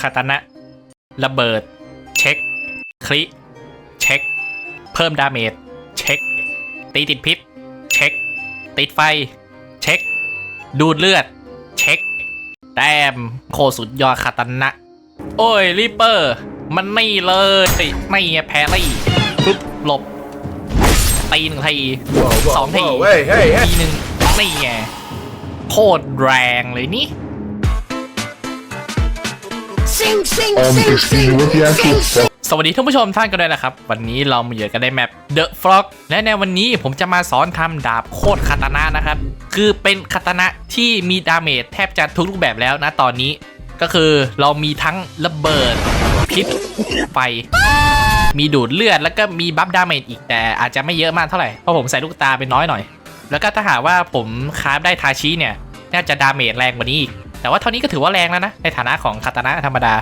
คาตานะ ระเบิด เช็ค คลิเช็ค เพิ่มดาเมจ เช็ค ตีติดพิษ เช็ค ติดไฟ เช็ค ดูดเลือด เช็ค แต้มโคตรสุดยอดคาตานะ โอ้ยริปเปอร์ มันนี่เลยไม่ไงแพรรี่ปุ๊บหลบ ตีหนึ่งที Whoa, whoa, สองที whoa, hey, hey, hey. ทีหนึ่งนี่ไงโคตรแรงเลยนี่ Sing, sing, Um, sing, Christine, sing, what the actual sing, fuck? สวัสดีท่านผู้ชมท่านกันด้วยนะครับ วันนี้เรามาอยู่กันในแมป The Frog และในวันนี้ผมจะมาสอนทำดาบโคตรคาตานะนะครับ คือเป็นคาตานะที่มีดาเมจแทบจะทุกรูปแบบแล้วนะตอนนี้ ก็คือเรามีทั้งระเบิดพิษไฟ มีดูดเลือดแล้วก็มีบัฟดาเมจอีกแต่อาจจะไม่เยอะมากเท่าไหร่ เพราะผมใส่ลูกตาไปน้อยหน่อย แล้วก็ถ้าหากว่าผมคราฟได้ทาชิเนี่ย น่าจะดาเมจแรงกว่านี้อีก แต่ว่าเท่านี้ก็ถือว่าแรงแล้วนะ ในฐานะของคาตานะธรรมดา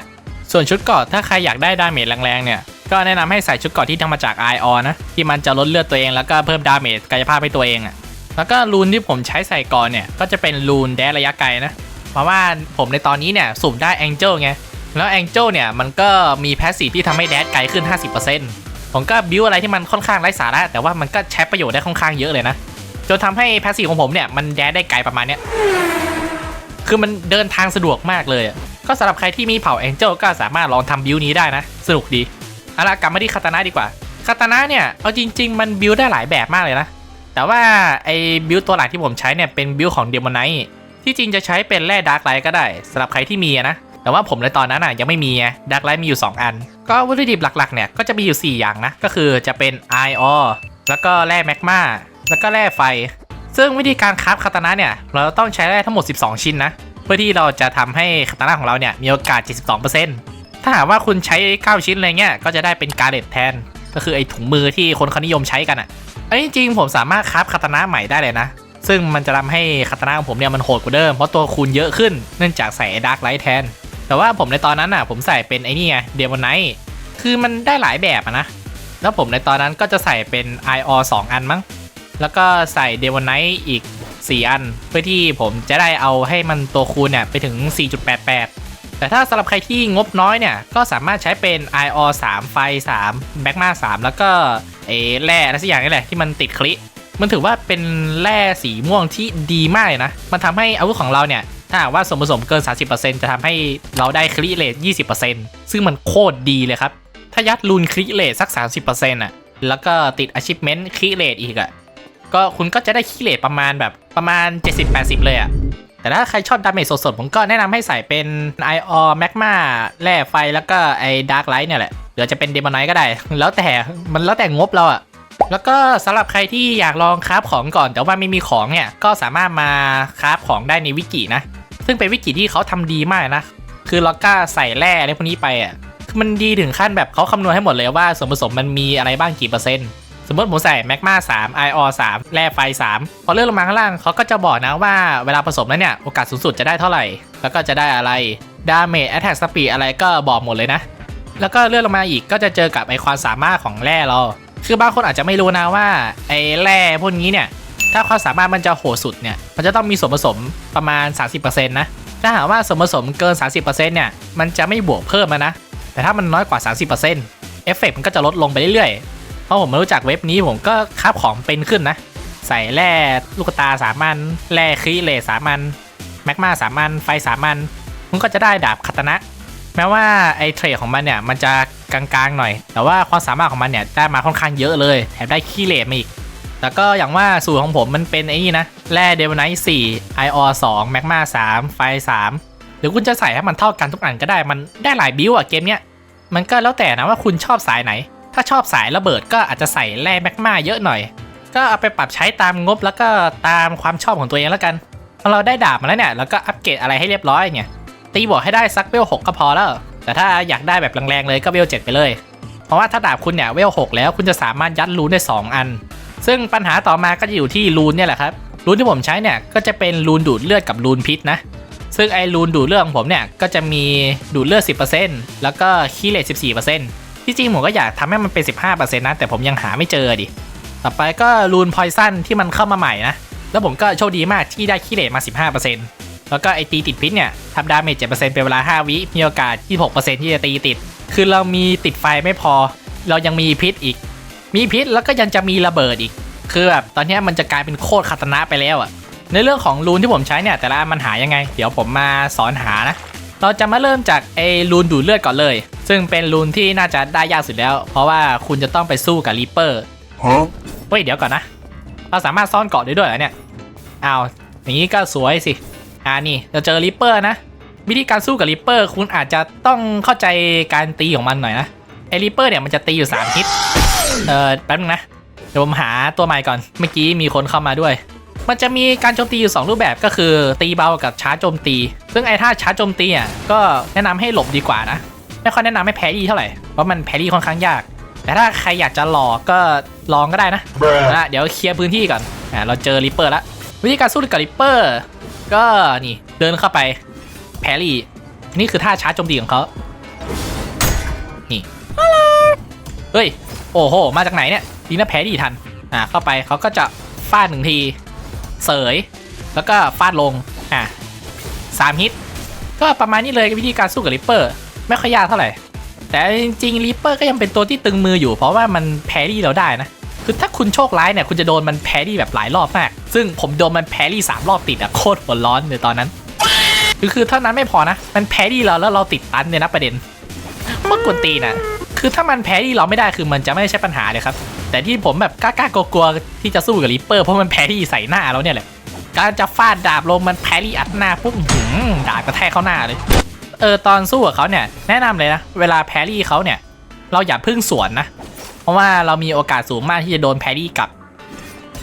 ส่วนชุดเกราะถ้าใครอยากได้ดาเมจแรงๆเนี่ย ก็แนะนำให้ใส่ชุดเกราะที่ทำมาจากไอออนะ ที่มันจะลดเลือดตัวเองแล้วก็เพิ่มดาเมจกายภาพให้ตัวเองอะ่ะ แล้วก็รูนที่ผมใช้ใส่ก่อนเนี่ย ก็จะเป็นรูนแดนระยะไกลนะเพราะว่าผมในตอนนี้เนี่ยสุ่มได้แองเจิลไง แล้วแองเจิลเนี่ยมันก็มีแพสซีฟที่ทำให้แดดไกลขึ้น 50%ผมก็บิวอะไรที่มันค่อนข้างไร้สาระแต่ว่ามันก็ใช้ประโยชน์ได้ค่อนข้างเยอะเลยนะจนทำให้แพสซีฟของผมเนี่ยมันแดดได้ไกลประมาณเนี้ย คือมันเดินทางสะดวกมากเลยก็สำหรับใครที่มีเผ่าแองเจิลก็สามารถลองทำบิวนี้ได้นะ สนุกดีเอาละกลับมาที่คาตานะดีกว่าคาตานะเนี่ย เอาจริง ๆ มันบิวได้หลายแบบมากเลยนะ แต่ว่าไอ้บิวตัวหลักที่ผมใช้เนี่ยเป็นบิวของเดมอนไนท์ที่จริงจะใช้เป็นแร่ดาร์กไลท์ก็ได้สำหรับใครที่มีนะแต่ว่าผมในตอนนั้นอะยังไม่มีไงดาร์กไลท์มีอยู่ 2 อัน ก็วัตถุดิบหลักๆเนี่ยก็จะมีอยู่ 4 อย่างนะ ก็คือจะเป็นไอออแล้วก็แร่แมกมาแล้วก็แร่ไฟ ซึ่งวิธีการคราฟคาตานะเนี่ย เราต้องใช้แร่ทั้งหมด 12 ชิ้นนะ เพื่อที่เราจะทำให้คาตานะของเราเนี่ยมีโอกาส 72%ถ้าหากว่าคุณใช้ 9 ชิ้นอะไรเงี้ย ก็จะได้เป็นการเด็ดแทน ก็คือไอ้ถุงมือที่คนเขานิยมใช้กันอะ่ะ อันนี้จริงผมสามารถคราฟคาตานะใหม่ได้เลยนะ ซึ่งมันจะทำให้คาตานะของผมเนี่ยมันโหดกว่าเดิม เพราะตัวคูณเยอะขึ้น เนื่องจากใส่ดาร์กไลท์แทน แต่ว่าผมในตอนนั้นอะผมใส่เป็นไอ้นี่ไงเดมอนไนท์คือมันได้หลายแบบะนะ แล้วผมในตอนนั้นก็จะใส่เป็น i o 2อันมั้ง แล้วก็ใส่เดวอนไนท์อีก 4 อัน เพื่อที่ผมจะได้เอาให้มันตัวคูณเนี่ยไปถึง 4.88 แต่ถ้าสำหรับใครที่งบน้อยเนี่ย ก็สามารถใช้เป็น i o 3 ไฟ 3 แบกมา3 แล้วก็เอแร่อะไรสักอย่างนี่แหละที่มันติดคลิมันถือว่าเป็นแร่สีม่วงที่ดีมากเลยนะ มันทำให้อาวุธของเราเนี่ย ถ้าหากว่าส่วนผสมเกิน 30%จะทำให้เราได้คลิเรท20%ซึ่งมันโคตรดีเลยครับ ถ้ายัดรูนคลิเรทสัก 30%อะ แล้วก็ติด achievement คลิเรทอีกอะ ก็คุณก็จะได้คลิเรทประมาณแบบประมาณ 70-80 เลยอะแต่ถ้าใครชอบดาเมจสดๆ ผมก็แนะนำให้ใส่เป็น i o magma แร่ไฟแล้วก็ไอ้ dark light เนี่ยแหละหรือจะเป็น demon knight ก็ได้ แล้วแต่มันแล้วแต่งบเราอะแล้วก็สำหรับใครที่อยากลองคราฟของก่อน แต่ว่าไม่มีของเนี่ยก็สามารถมาคราฟของได้ในวิกินะ ซึ่งเป็นวิกิที่เขาทำดีมากนะ คือเราก็ใส่แร่อะไรพวกนี้ไปอะคือมันดีถึงขั้นแบบเขาคำนวณให้หมดเลยว่าส่วนผสมมันมีอะไรบ้างกี่เปอร์เซ็นต์ สมมติผมใส่แมกมา3 i o 3แร่ไฟ 3 พอเลื่อนลงมาข้างล่างเขาก็จะบอกนะว่าเวลาผสมแล้วเนี่ย โอกาสสูงสุดจะได้เท่าไหร่ แล้วก็จะได้อะไรดาเมจแอตแทกสปีดอะไรก็บอกหมดเลยนะ แล้วก็เลื่อนลงมาอีกก็จะเจอกับไอความสามารถของแร่เรา คือบางคนอาจจะไม่รู้นะว่าไอแร่พวกนี้เนี่ยถ้าความสามารถมันจะโหดสุดเนี่ย มันจะต้องมีส่วนผสมประมาณ 30%นะ ถ้าหากว่าส่วนผสมเกิน 30%เนี่ย มันจะไม่บวกเพิ่มนะ แต่ถ้ามันน้อยกว่า 30%เอฟเฟกต์มันก็จะลดลงไปเรื่อย ราะผมมารู้จักเว็บนี้ผมก็คาบของเป็นขึ้นนะ ใส่แร่ลูกตาสามันแร่ครีเลสสามันแมกมาสามันไฟสามันมันก็จะได้ดาบคาตนะ แม้ว่าไอเทรดของมันเนี่ยมันจะกลางๆหน่อย แต่ว่าความสามารถของมันเนี่ยได้มาค่อนข้างเยอะเลยแถมได้คีเลสมาอีกแล้วก็อย่างว่าสูตรของผมมันเป็นไอ้นี่นะแร่เดวไนท์4 IO 2แมกมา3ไฟ3หรือคุณจะใส่ให้มันเท่ากันทุกอันก็ได้มันได้หลายบิวอะเกมเนี้ยมันก็แล้วแต่นะว่าคุณชอบสายไหน ถ้าชอบสายระเบิดก็อาจจะใส่แร่แมกมาเยอะหน่อย ก็เอาไปปรับใช้ตามงบแล้วก็ตามความชอบของตัวเองแล้วกันพอเราได้ดาบมาแล้วเนี่ยแล้วก็อัปเกรดอะไรให้เรียบร้อยเนี่ยตีบวกให้ได้สักเวล6ก็พอแล้ว แต่ถ้าอยากได้แบบแรงๆเลยก็เวล7ไปเลย เพราะว่าถ้าดาบคุณเนี่ยเวล6แล้วคุณจะสามารถยัดรูนได้ 2 อัน ซึ่งปัญหาต่อมาก็จะอยู่ที่รูนเนี่ยแหละครับรูนที่ผมใช้เนี่ยก็จะเป็นรูนดูดเลือดกับรูนพิษนะซึ่งไอรูนดูดเลือดของผมเนี่ยก็จะมีดูดเลือด 10%แล้วก็คีเลต14% ที่จริงผมก็อยากทำให้มันเป็น 15%นะ แต่ผมยังหาไม่เจอดิ ต่อไปก็รูนพอยซันที่มันเข้ามาใหม่นะ แล้วผมก็โชคดีมากที่ได้คีเลตมา 15%แล้วก็ไอตีติดพิษเนี่ยทำดาเมจ7%เป็นเวลา 5 วิ มีโอกาส 26%ที่จะตีติด คือเรามีติดไฟไม่พอ เรายังมีพิษอีก มีพิษแล้วก็ยังจะมีระเบิดอีก คือแบบตอนนี้มันจะกลายเป็นโคตรคาตนะไปแล้วอะในเรื่องของรูนที่ผมใช้เนี่ยแต่ละอันมันหายังไง เดี๋ยวผมมาสอนหานะ เราจะมาเริ่มจากไอ้รูนดูดเลือดก่อนเลย ซึ่งเป็นรูนที่น่าจะได้ยากสุดแล้ว เพราะว่าคุณจะต้องไปสู้กับรีเปอร์ Huh? เฮ้ยเดี๋ยวก่อนนะ เราสามารถซ่อนเกาะได้ด้วยเหรอเนี่ยอ้าวอย่างนี้ก็สวยสิ อ่านี่เราเจอริปเปอร์นะ วิธีการสู้กับริปเปอร์ คุณอาจจะต้องเข้าใจการตีของมันหน่อยนะไอริปเปอร์เนี่ยมันจะตีอยู่3ทิศเออแป๊บนึงนะเดี๋ยวผมหาตัวใหม่ก่อน เมื่อกี้มีคนเข้ามาด้วย มันจะมีการโจมตีอยู่ 2 รูปแบบก็คือตีเบากับชาร์จโจมตี ซึ่งไอ้ท่าชาร์จโจมตีอะก็แนะนำให้หลบดีกว่านะ ไม่ค่อยแนะนำให้แพ้ดีเท่าไหร่ เพราะมันแพ้ดีค่อนข้างยาก แต่ถ้าใครอยากจะหลอกก็ลองก็ได้นะ Bruh. อะเดี๋ยวเคลียร์พื้นที่ก่อนอ่าเราเจอริปเปอร์แล้ววิธีการสู้กับริปเปอร์ก็นี่เดินเข้าไปแพรี่นี่คือท่าชาร์จโจมตีของเขานี่เฮ้ยโอ้โห มาจากไหนเนี่ยดีนะแพรี่ทันอ่าเข้าไปเขาก็จะฟาดหนึ่งที เสย แล้วก็ฟาดลงอะสามฮิตก็ประมาณนี้เลยวิธีการสู้กับริปเปอร์ ไม่ค่อยยากเท่าไหร่ แต่จริงๆริปเปอร์ก็ยังเป็นตัวที่ตึงมืออยู่ เพราะว่ามันแพรี่เราได้นะ คือถ้าคุณโชคร้ายเนี่ยคุณจะโดนมันแพรี่แบบหลายรอบมาก ซึ่งผมโดนมันแพรี่สามรอบติดอะโคตรหัวร้อนเลยตอนนั้น คือคือเท่านั้นไม่พอนะ มันแพรี่เราแล้วเราติดตันเนี่ยนะประเด็นโคตรกวนตีนะคือถ้ามันแพรี่เราไม่ได้คือมันจะไม่ใช่ปัญหาเลยครับ แต่ที่ผมแบบกล้ากลัวๆที่จะสู้กับริปเปอร์เพราะมันแพรี่ใส่หน้าเราเนี่ยแหละการจะฟาดดาบลงมันแพรี่อัดหน้าปุ๊บหือดาบกระแทกเข้าหน้าเลย เออตอนสู้กับเขาเนี่ยแนะนำเลยนะเวลาแพรี่เขาเนี่ย เราอย่าพึ่งสวนนะ เพราะว่าเรามีโอกาสสูงมากที่จะโดนแพรี่กลับ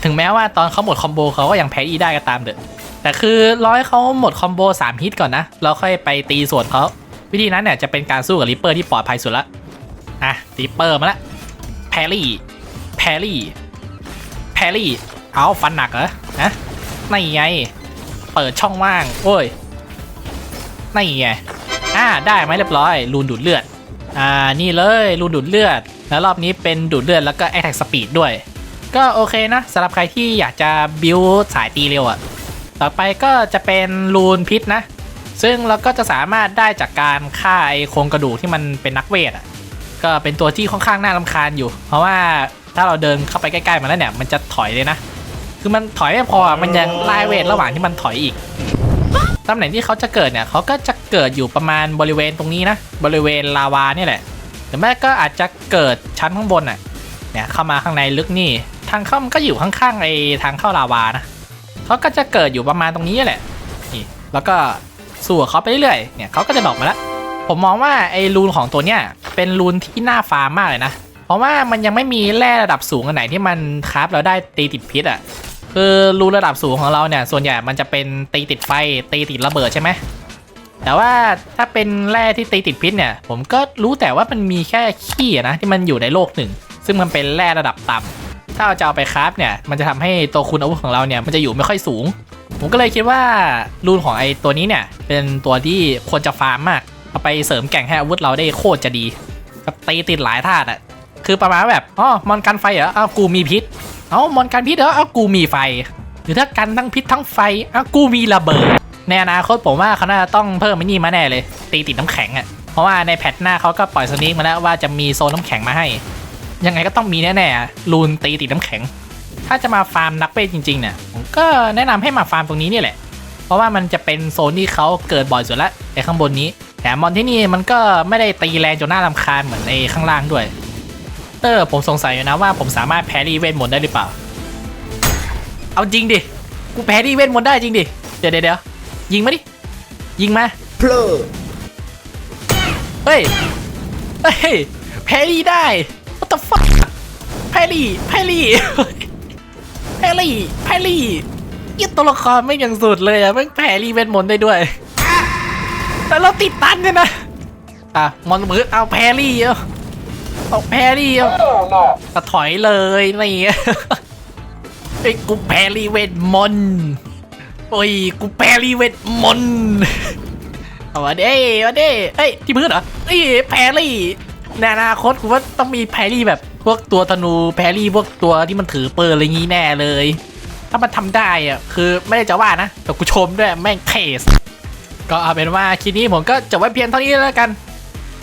ถึงแม้ว่าตอนเขาหมดคอมโบเขาก็ยังแพรี่ได้ก็ตามเถอะแต่คือร้อยเขาหมดคอมโบ3ฮิตก่อนนะเราค่อยไปตีสวนเขาวิธีนั้นเนี่ยจะเป็นการสู้กับริปเปอร์ที่ปลอดภัยสุดละอะริปเปอร์มาละแพรี่แพรี่แพรี่เอาฟันหนักเหรอนะนี่ไง เปิดช่องว่าง โอ้ยนี่ไง อ่าได้ไหมเรียบร้อยรูนดูดเลือดอ่านี่เลยรูนดูดเลือด แล้วรอบนี้เป็นดูดเลือดแล้วก็แอ t แทกสปีดด้วย ก็โอเคนะสำหรับใครที่อยากจะบิวสายตีเร็วอะต่อไปก็จะเป็นรูนพิษนะ ซึ่งเราก็จะสามารถได้จากการฆ่าไอโครงกระดูกที่มันเป็นนักเวทอะก็เป็นตัวที่ค่อนข้างน่ารำคาญอยู่ เพราะว่าถ้าเราเดินเข้าไปใกล้ๆมันแล้วเนี่ยมันจะถอยเลยนะ คือมันถอยไม่พอมันยังไล่เวทระหว่างที่มันถอยอีก ตำแหน่งที่เขาจะเกิดเนี่ยเขาก็จะเกิดอยู่ประมาณบริเวณตรงนี้นะ บริเวณลาวาเนี่แหละ หรือไม่ก็อาจจะเกิดชั้นข้างบนอะ เนี่ยเข้ามาข้างในลึกนี่ ทางเข้ามันก็อยู่ข้างๆไอ้ทางเข้าลาวานะเขาก็จะเกิดอยู่ประมาณตรงนี้แหละ นี่ แล้วก็สู่เขาไปเรื่อยๆ เนี่ยเขาก็จะดอกมาแล้ว ผมมองว่าไอ้รูนของตัวเนี้ยเป็นรูนที่น่าฟาร์มมากเลยนะ เพราะว่ามันยังไม่มีแร่ระดับสูงอันไหนที่มันคราฟเราได้ตีติดพิษอะ คือรูนระดับสูงของเราเนี่ย ส่วนใหญ่มันจะเป็นตีติดไฟตีติดระเบิดใช่ไหมแต่ว่าถ้าเป็นแร่ที่ตีติดพิษเนี่ย ผมก็รู้แต่ว่ามันมีแค่ขี้นะที่มันอยู่ในโลกหนึ่ง ซึ่งมันเป็นแร่ระดับต่ำถ้าเราจะเอาไปคราฟเนี่ย มันจะทำให้ตัวคุณอาวุธของเราเนี่ยมันจะอยู่ไม่ค่อยสูง ผมก็เลยคิดว่ารูนของไอตัวนี้เนี่ย เป็นตัวที่ควรจะฟาร์มมากเอาไปเสริมแก่งให้อาวุธเราได้โคตรจะดีกับตีติดหลายธาตุอะคือประมาณแบบอ๋อมอนกันไฟเหรออ้าวกูมีพิษ เอามอนกันพิษเหรอเอากูมีไฟ หรือถ้ากันทั้งพิษทั้งไฟเอากูมีระเบิดในอนาคตผมว่าเขาน่าจะต้องเพิ่มมินี่มาแน่เลย ตีติดน้ำแข็งอะ่ะเพราะว่าในแพทหน้าเขาก็ปล่อยสนิกมาแล้วว่าจะมีโซนน้ำแข็งมาให้ ยังไงก็ต้องมีแน่ๆอะรูนตีติดน้ำแข็ง ถ้าจะมาฟาร์มนักเวทจริงๆเนี่ยผมก็แนะนำให้มาฟาร์มตรงนี้นี่แหละ เพราะว่ามันจะเป็นโซนที่เขาเกิดบ่อยสุดละไอ้ข้างบนนี้แถมมอนที่นี่มันก็ไม่ได้ตีแรงจนหน่ารำคาญเหมือนไอ้ข้างล่างด้วย เออผมสงสัยอยู่นะว่าผมสามารถแพรี่เวทมนต์ได้หรือเปล่า เอาจริงดิ กูแพรี่เวทมนต์ได้จริงดิ เดี๋ยวเดี๋ยวเดี๋ยวยิงมาดิ ยิงมา Plug. เฮ้ย เฮ้ย แพรี่ได้ what the fuck แพรี่แพรี่แพรี่แพรี่ยี่ตัวละครไม่งอย่างสุดเลยอะแม่งแพรี่เวทมนต์ได้ด้วยแต่เราติดตันเนี่ยนะ อะ มอนมือเอาแพรี่เอา เอาแพรี่เอา Oh no. ก็ถอยเลยนี่ไอ้ยกูแพรี่เวทมนต์โอ้ยกูแพรี่เวทมนต์เอามาเด้มาเด้เอ้ยที่พื้นเหรอเอ้ยแพรี่ในอนาคตกูว่าต้องมีแพรี่แบบพวกตัวธนูแพรี่พวกตัวที่มันถือปืนอะไรงี้แน่เลย ถ้ามันทำได้อะคือไม่ได้จะว่านะแต่กูชมด้วยแม่งเคสก็เอาเป็นว่าคลิปนี้ผมก็จบไว้เพียงเท่านี้แล้วกัน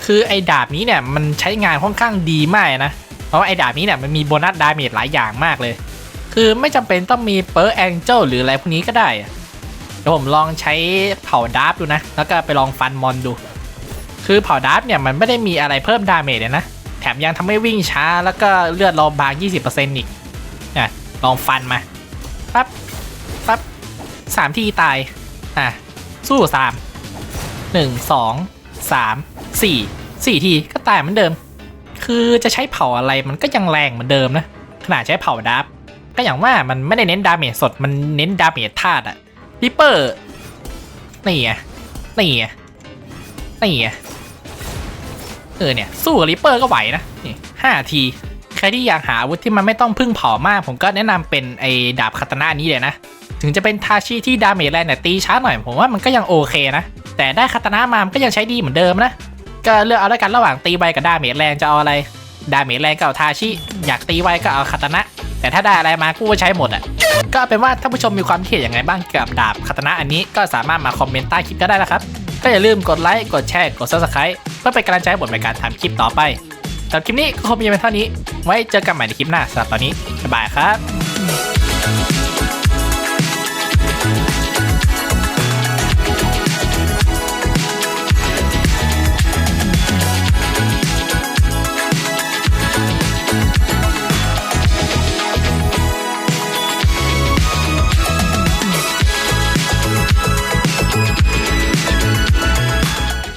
คือไอ้ดาบนี้เนี่ยมันใช้งานค่อนข้างดีมากนะ เพราะว่าไอ้ดาบนี้เนี่ยมันมีโบนัสดาเมจหลายอย่างมากเลย คือไม่จำเป็นต้องมีเปอร์แองเจิลหรืออะไรพวกนี้ก็ได้เดี๋ยวผมลองใช้เผาดาบดูนะ แล้วก็ไปลองฟันมอนดู คือเผาดาบเนี่ยมันไม่ได้มีอะไรเพิ่มดาเมจเลยนะ แถมยังทำให้วิ่งช้าแล้วก็เลือดเราบาง 20%อีกเนี่ยลองฟันมาปั๊บปั๊บสามทีตาย อะ สู้สามหนึ่งสอง สามสี่สี่ทีก็ตายเหมือนเดิม คือจะใช้เผาอะไรมันก็ยังแรงเหมือนเดิมนะ ขนาดใช้เผาดับก็อย่างว่ามันไม่ได้เน้นดาเมจสดมันเน้นดาเมจธาตุอะริปเปอร์นี่ไงนี่ไงนี่ไงเออเนี่ย สู้กับริปเปอร์ก็ไหวนะนี่ห้าที ใครที่อยากหาอาวุธที่มันไม่ต้องพึ่งเผามาก ผมก็แนะนำเป็นไอ้ดาบคาตานานี้เลยนะ ถึงจะเป็นทาชิที่ดาเมจแรงแต่ตีช้าหน่อยผมว่ามันก็ยังโอเคนะ แต่ได้คาตานามามันก็ยังใช้ดีเหมือนเดิมนะ ก็เลือกเอาแล้วกันระหว่างตีไวกับดาเมจแรงจะเอาอะไร ดาเมจแรงก็เอาทาชิ อยากตีไวก็เอาคาตานะ แต่ถ้าได้อะไรมากูก็ใช้หมดอะ ก็เป็นว่าถ้าผู้ชมมีความคิดเห็นยังไงบ้างเกี่ยวกับดาบคาตานะอันนี้ก็สามารถมาคอมเมนต์ใต้คลิปก็ได้นะครับ ก็อย่าลืมกดไลค์ กดแชร์ กด subscribe เพื่อเป็นกำลังใจให้ผมในการทำคลิปต่อไปสำหรับคลิปนี้ก็คงมีเพียงเท่านี้ ไว้เจอกันใหม่ในคลิปหน้าสำหรับตอนนี้บ๊ายบายครับ